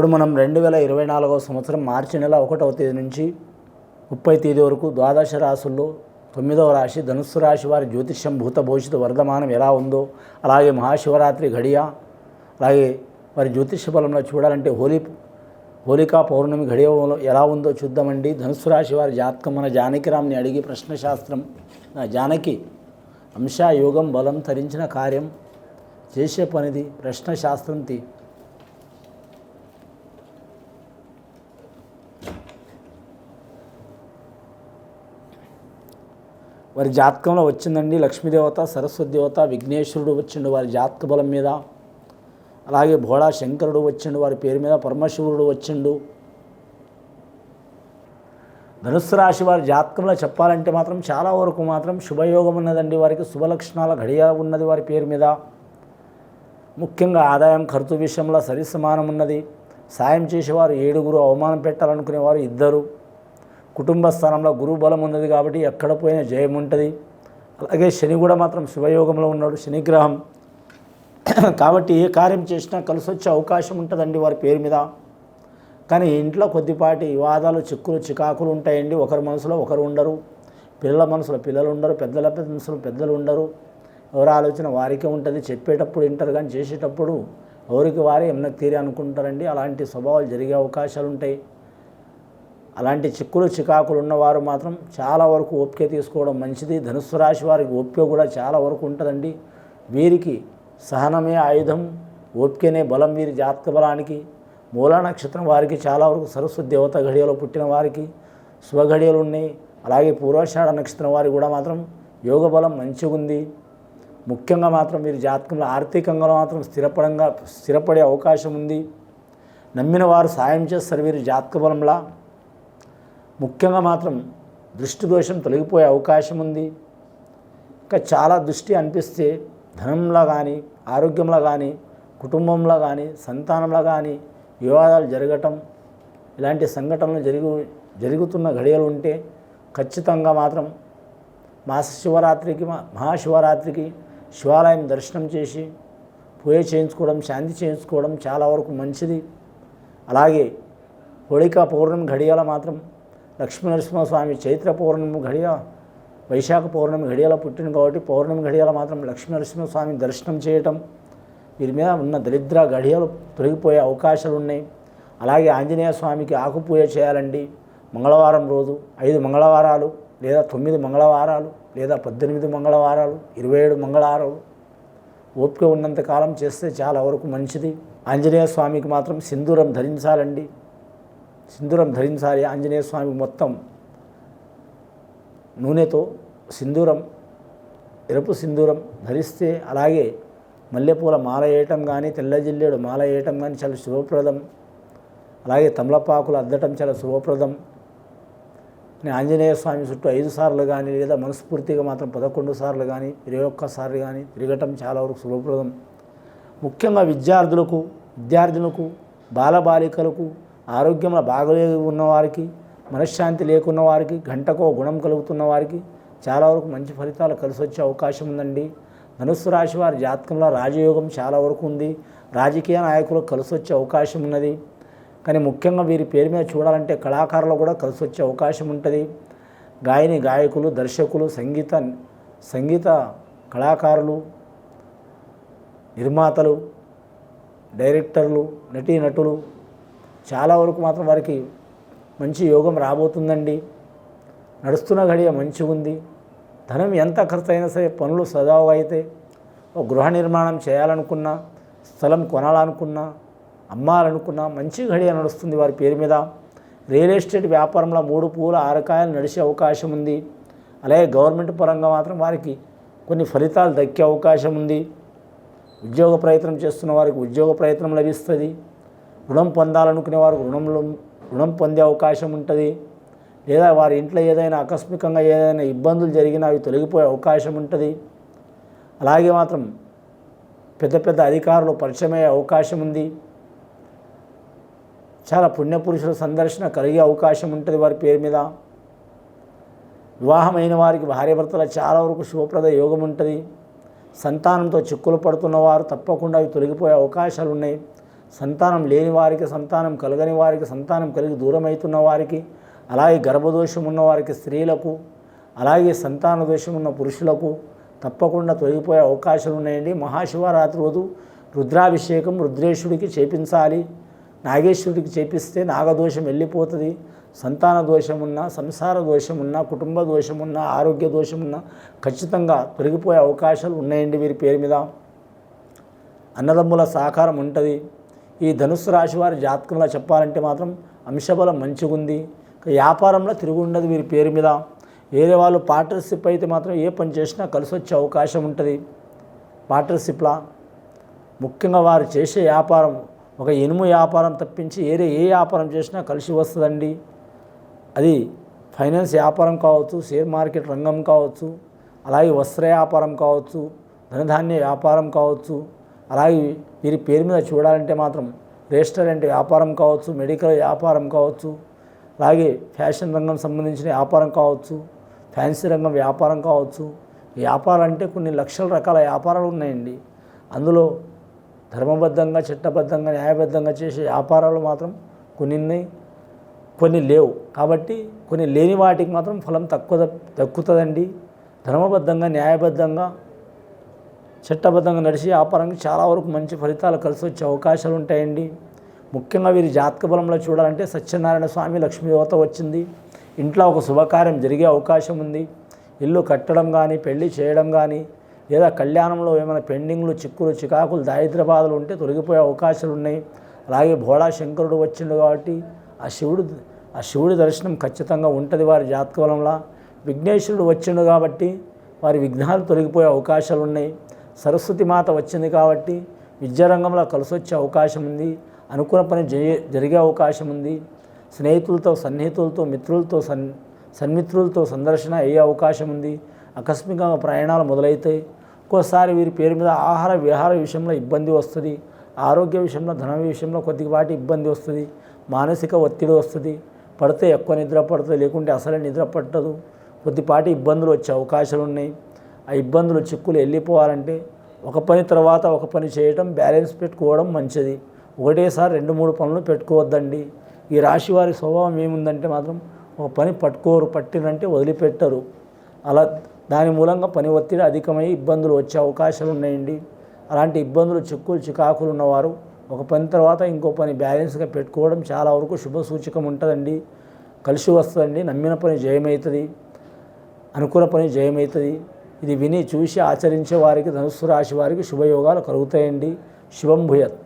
ఇప్పుడు మనం రెండు వేల ఇరవై నాలుగవ సంవత్సరం మార్చి నెల ఒకటవ తేదీ నుంచి ముప్పై తేదీ వరకు ద్వాదశ రాసుల్లో తొమ్మిదవ రాశి ధనుస్సు రాశి వారి జ్యోతిష్యం భూత భవిష్యత్తు వర్ధమానం ఎలా ఉందో అలాగే మహాశివరాత్రి ఘడియ అలాగే వారి జ్యోతిష్య బలంలో చూడాలంటే హోలీ హోలికా పౌర్ణమి గడియలో ఎలా ఉందో చూద్దామండి. ధనుసు రాశి వారి జాతకం మన జానకిరామ్ని అడిగి ప్రశ్నశాస్త్రం. నా జానకి అంశ యోగం బలం తరించిన కార్యం చేసే పనిది ప్రశ్నశాస్త్రం వారి జాతకంలో వచ్చిందండి లక్ష్మీదేవత సరస్వతి దేవత విఘ్నేశ్వరుడు వచ్చిండు వారి జాతక బలం మీద. అలాగే భోళా శంకరుడు వచ్చిండు వారి పేరు మీద పరమశివుడు వచ్చిండు. ధనుస్సు రాశి వారి జాతకంలో చెప్పాలంటే మాత్రం చాలా వరకు మాత్రం శుభయోగం ఉన్నదండి వారికి శుభలక్షణాల గడియ ఉన్నది వారి పేరు మీద. ముఖ్యంగా ఆదాయం ఖర్చు విషయంలో సరి సమానం ఉన్నది. సాయం చేసేవారు ఏడుగురు అవమానం పెట్టాలనుకునేవారు ఇద్దరు. కుటుంబ స్థానంలో గురువు బలం ఉన్నది కాబట్టి ఎక్కడ పోయినా జయం ఉంటుంది. అలాగే శని కూడా మాత్రం శివయోగంలో ఉన్నాడు శనిగ్రహం. కాబట్టి ఏ కార్యం చేసినా కలిసి వచ్చే అవకాశం ఉంటుందండి వారి పేరు మీద. కానీ ఇంట్లో కొద్దిపాటి వివాదాలు చిక్కులు చికాకులు ఉంటాయండి. ఒకరి మనసులో ఒకరు ఉండరు. పిల్లల మనసులో పిల్లలు ఉండరు పెద్దల మనసులో పెద్దలు ఉండరు. ఎవరి ఆలోచన వారికే ఉంటుంది. చెప్పేటప్పుడు వింటారు కానీ చేసేటప్పుడు ఎవరికి వారే ఎన్నకు తీరే అనుకుంటారండి. అలాంటి స్వభావాలు జరిగే అవకాశాలు ఉంటాయి. అలాంటి చిక్కులు చికాకులు ఉన్నవారు మాత్రం చాలా వరకు ఓపిక తీసుకోవడం మంచిది. ధనుస్సు రాశి వారికి ఓపిక కూడా చాలా వరకు ఉంటుందండి. వీరికి సహనమే ఆయుధం ఓపికనే బలం వీరి జాతక బలానికి మూలా నక్షత్రం వారికి చాలా వరకు సరస్వతి దేవత ఘడియలో పుట్టిన వారికి స్వఘడియలు ఉన్నాయి. అలాగే పూర్వాషాఢ నక్షత్రం వారికి కూడా మాత్రం యోగ బలం మంచిగా ఉంది. ముఖ్యంగా మాత్రం వీరి జాతకంలో ఆర్థికంగా మాత్రం స్థిరపడంగా స్థిరపడే అవకాశం ఉంది. నమ్మిన వారు సాయం చేస్తారు వీరి జాతక బలంలా. ముఖ్యంగా మాత్రం దృష్టి దోషం తొలగిపోయే అవకాశం ఉంది. ఇంకా చాలా దృష్టి అనిపిస్తే ధనంలో కానీ ఆరోగ్యంలో కానీ కుటుంబంలో కానీ సంతానంలో కానీ వివాదాలు జరగటం ఇలాంటి సంఘటనలు జరుగు జరుగుతున్న ఘడియలు ఉంటే ఖచ్చితంగా మాత్రం మాస శివరాత్రికి మహాశివరాత్రికి శివాలయం దర్శనం చేసి పూజ చేయించుకోవడం శాంతి చేయించుకోవడం చాలా వరకు మంచిది. అలాగే హోళికా పౌర్ణమి ఘడియాల మాత్రం లక్ష్మీనరసింహస్వామి చైత్ర పౌర్ణమి ఘడియ వైశాఖ పౌర్ణమి ఘడియాల పుట్టిన కాబట్టి పౌర్ణమి ఘడియాల మాత్రం లక్ష్మీనరసింహస్వామి దర్శనం చేయటం వీరి మీద ఉన్న దరిద్ర ఘడియలు తొలగిపోయే అవకాశాలు ఉన్నాయి. అలాగే ఆంజనేయ స్వామికి ఆకుపూజ చేయాలండి. మంగళవారం రోజు ఐదు మంగళవారాలు లేదా తొమ్మిది మంగళవారాలు లేదా పద్దెనిమిది మంగళవారాలు ఇరవై ఏడు మంగళవారాలు. ఓపిక ఉన్నంత కాలం చేస్తే చాలా వరకు మంచిది. ఆంజనేయ స్వామికి మాత్రం సింధూరం ధరించాలండి. సింధూరం ధరించాలి ఆంజనేయ స్వామి మొత్తం నూనెతో సింధూరం ఎరుపు సింధూరం ధరిస్తే అలాగే మల్లెపూల మాల వేయటం కానీ తెల్ల జిల్లేడు మాల వేయటం కానీ చాలా శుభప్రదం. అలాగే తమలపాకులు అద్దటం చాలా శుభప్రదం. నేను ఆంజనేయ స్వామి చుట్టూ ఐదు సార్లు కానీ లేదా మనస్ఫూర్తిగా మాత్రం పదకొండు సార్లు కానీ ఇరవై ఒక్కసార్లు కానీ తిరగటం చాలా వరకు శుభప్రదం. ముఖ్యంగా విద్యార్థులకు విద్యార్థులకు బాలబాలికలకు ఆరోగ్యంలో బాగలేదు ఉన్నవారికి మనశ్శాంతి లేకున్న వారికి గంటకో గుణం కలుగుతున్న వారికి చాలా వరకు మంచి ఫలితాలు కలిసి వచ్చే అవకాశం ఉందండి. ధనుస్సు రాశి వారి జాతకంలో రాజయోగం చాలా వరకు ఉంది. రాజకీయ నాయకులకు కలిసి వచ్చే అవకాశం ఉన్నది. కానీ ముఖ్యంగా వీరి పేరు మీద చూడాలంటే కళాకారులు కూడా కలిసి వచ్చే అవకాశం ఉంటుంది. గాయని గాయకులు దర్శకులు సంగీత సంగీత కళాకారులు నిర్మాతలు డైరెక్టర్లు నటీనటులు చాలా వరకు మాత్రం వారికి మంచి యోగం రాబోతుందండి. నడుస్తున్న గడియ మంచిగా ఉంది. ధనం ఎంత ఖర్చు అయినా సరే పనులు సజావుగా అయితే ఒక గృహ నిర్మాణం చేయాలనుకున్నా స్థలం కొనాలనుకున్నా అమ్మాలనుకున్నా మంచి గడియ నడుస్తుంది వారి పేరు మీద. రియల్ ఎస్టేట్ వ్యాపారంలో మూడు పూల ఆరకాయలు నడిచే అవకాశం ఉంది. అలాగే గవర్నమెంట్ పరంగా మాత్రం వారికి కొన్ని ఫలితాలు దక్కే అవకాశం ఉంది. ఉద్యోగ ప్రయత్నం చేస్తున్న వారికి ఉద్యోగ ప్రయత్నం లభిస్తుంది. రుణం పొందాలనుకునే వారికి రుణంలో రుణం పొందే అవకాశం ఉంటుంది. లేదా వారి ఇంట్లో ఏదైనా ఆకస్మికంగా ఏదైనా ఇబ్బందులు జరిగినా అవి తొలగిపోయే అవకాశం ఉంటుంది. అలాగే మాత్రం పెద్ద పెద్ద అధికారులు పరిచయమయ్యే అవకాశం ఉంది. చాలా పుణ్యపురుషుల సందర్శన కలిగే అవకాశం ఉంటుంది వారి పేరు మీద. వివాహమైన వారికి భార్యభర్తల చాలా వరకు శుభప్రద యోగం ఉంటుంది. సంతానంతో చిక్కులు పడుతున్న వారు తప్పకుండా అవి తొలగిపోయే అవకాశాలు ఉన్నాయి. సంతానం లేని వారికి సంతానం కలగని వారికి సంతానం కలిగి దూరం అవుతున్న వారికి అలాగే గర్భదోషం ఉన్న వారికి స్త్రీలకు అలాగే సంతాన దోషం ఉన్న పురుషులకు తప్పకుండా తొలగిపోయే అవకాశాలు ఉన్నాయండి. మహాశివరాత్రి రోజు రుద్రాభిషేకం రుద్రేశుడికి చేపించాలి. నాగేశ్వరుడికి చేపిస్తే నాగదోషం వెళ్ళిపోతుంది. సంతాన దోషమున్నా సంసార దోషమున్నా కుటుంబ దోషమున్నా ఆరోగ్య దోషమున్నా ఖచ్చితంగా తొలగిపోయే అవకాశాలు ఉన్నాయండి వీరి పేరు మీద. అన్నదమ్ముల సహకారం ఉంటుంది. ఈ ధనుస్సు రాశి వారి జాతకంలో చెప్పాలంటే మాత్రం అంశబలం మంచిగా ఉంది. వ్యాపారంలో తిరుగుండదు వీరి పేరు మీద. వేరే వాళ్ళు పార్ట్నర్షిప్ అయితే మాత్రం ఏ పని చేసినా కలిసి వచ్చే అవకాశం ఉంటుంది. పార్ట్నర్షిప్లా ముఖ్యంగా వారు చేసే వ్యాపారం ఒక ఇనుము వ్యాపారం తప్పించి వేరే ఏ వ్యాపారం చేసినా కలిసి వస్తుందండి. అది ఫైనాన్స్ వ్యాపారం కావచ్చు షేర్ మార్కెట్ రంగం కావచ్చు అలాగే వస్త్ర వ్యాపారం కావచ్చు ధనధాన్య వ్యాపారం కావచ్చు అలాగే వీరి పేరు మీద చూడాలంటే మాత్రం రెస్టారెంట్ వ్యాపారం కావచ్చు మెడికల్ వ్యాపారం కావచ్చు అలాగే ఫ్యాషన్ రంగం సంబంధించిన వ్యాపారం కావచ్చు ఫ్యాన్సీ రంగం వ్యాపారం కావచ్చు. వ్యాపారం అంటే కొన్ని లక్షల రకాల వ్యాపారాలు ఉన్నాయండి. అందులో ధర్మబద్ధంగా చట్టబద్ధంగా న్యాయబద్ధంగా చేసే వ్యాపారాలు మాత్రం కొన్ని ఉన్నాయి కొన్ని లేవు. కాబట్టి కొన్ని లేని వాటికి మాత్రం ఫలం తక్కువ దక్కుతుందండి. ధర్మబద్ధంగా న్యాయబద్ధంగా చట్టబద్ధంగా నడిచి వ్యాపారానికి చాలా వరకు మంచి ఫలితాలు కలిసి వచ్చే అవకాశాలు ఉంటాయండి. ముఖ్యంగా వీరి జాతక బలంలో చూడాలంటే సత్యనారాయణ స్వామి లక్ష్మీదేవత వచ్చింది. ఇంట్లో ఒక శుభకార్యం జరిగే అవకాశం ఉంది. ఇల్లు కట్టడం కానీ పెళ్ళి చేయడం కానీ లేదా కళ్యాణంలో ఏమైనా పెండింగ్లు చిక్కులు చికాకులు దారిద్ర బాధలు ఉంటే తొలగిపోయే అవకాశాలు ఉన్నాయి. అలాగే భోళా శంకరుడు వచ్చిండు కాబట్టి ఆ శివుడు ఆ శివుడి దర్శనం ఖచ్చితంగా ఉంటుంది వారి జాతక బలంలో. విఘ్నేశ్వరుడు వచ్చిండు కాబట్టి వారి విఘ్నాలు తొలగిపోయే అవకాశాలు ఉన్నాయి. సరస్వతి మాత వచ్చింది కాబట్టి విద్యారంగంలో కలిసి వచ్చే అవకాశం ఉంది. అనుకున్న పని జరిగే అవకాశం ఉంది. స్నేహితులతో సన్నిహితులతో మిత్రులతో సన్ సన్మిత్రులతో సందర్శన అయ్యే అవకాశం ఉంది. ఆకస్మికంగా ప్రయాణాలు మొదలవుతాయి ఒక్కోసారి వీరి పేరు మీద ఆహార విహార విషయంలో ఇబ్బంది వస్తుంది. ఆరోగ్య విషయంలో ధన విషయంలో కొద్దిపాటి ఇబ్బంది వస్తుంది. మానసిక ఒత్తిడి వస్తుంది. పడితే ఎక్కువ నిద్ర పడుతుంది. లేకుంటే అసలే నిద్ర పట్టదు. కొద్దిపాటి ఇబ్బందులు వచ్చే అవకాశాలు ఉన్నాయి ఆ ఇబ్బందులు చిక్కులు వెళ్ళిపోవాలంటే ఒక పని తర్వాత ఒక పని చేయటం బ్యాలెన్స్ పెట్టుకోవడం మంచిది. ఒకటేసారి రెండు మూడు పనులు పెట్టుకోవద్దండి. ఈ రాశి వారి స్వభావం ఏముందంటే మాత్రం ఒక పని పట్టుకోరు పట్టినంటే వదిలిపెట్టరు. అలా దాని మూలంగా పని ఒత్తిడి అధికమై ఇబ్బందులు వచ్చే అవకాశాలు ఉన్నాయండి. అలాంటి ఇబ్బందులు చిక్కులు చికాకులు ఉన్నవారు ఒక పని తర్వాత ఇంకో పని బ్యాలెన్స్గా పెట్టుకోవడం చాలా వరకు శుభ సూచకం ఉంటుందండి. కలిసి వస్తుందండి. నమ్మిన పని జయమవుతుంది. అనుకున్న పని జయమవుతుంది. ఇది విని చూసి ఆచరించే వారికి ధనుస్సు రాశి వారికి శుభయోగాలు కలుగుతాయండి. శుభం భూయత్.